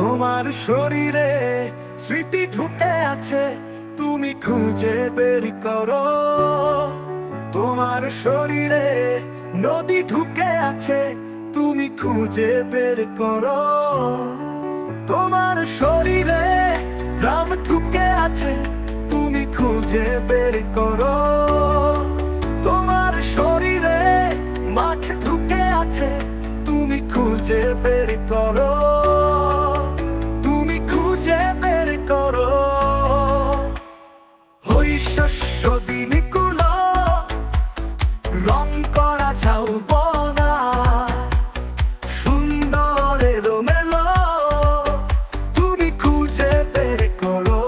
তোমার শরীরে স্মৃতি ঢুকে আছে, তুমি খুঁজে বের করো। তোমার শরীরে নদী ঢুকে আছে, তুমি খুঁজে বের করো। তোমার শরীরে গ্রাম ঢুকে আছে, তুমি খুঁজে বের করো। তোমার শরীরে মাঠ ঢুকে আছে, তুমি খুঁজে বের করো। করা যাও বনা সুন্দর এলোমেলো তুমি খুঁজে বের করো।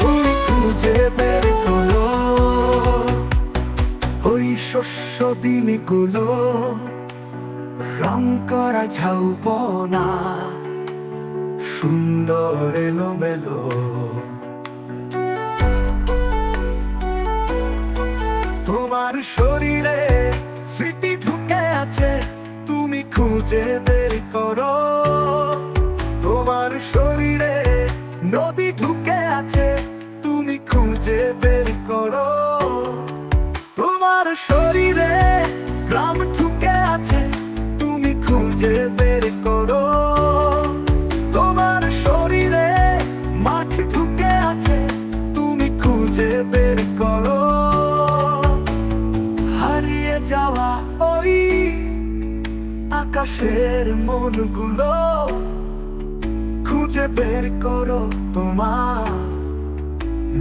তুমি খুঁজে বের করো। ওই শস্য দিনগুলো রং করা ঝাউবনা সুন্দর এলোমেলো। তোমার শরীরে স্মৃতি ঢুকে আছে তুমি খুঁজে বের করো। আকাশের মনগুলো খুঁজে বের করো তোমার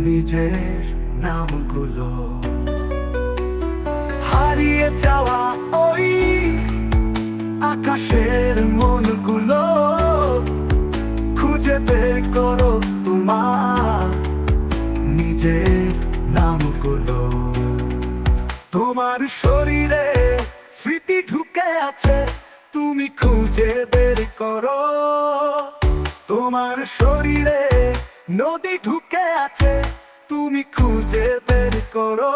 নিজের নামগুলো। হারিয়ে যাওয়া ওই আকাশের মনগুলো খুঁজে বের করো তোমার নিজের নামগুলো। তোমার শরীরে স্মৃতি ঢুকে আছে তুমি খুঁজে বের করো। তোমার শরীরে নদী ঢুকে আছে তুমি খুঁজে বের করো।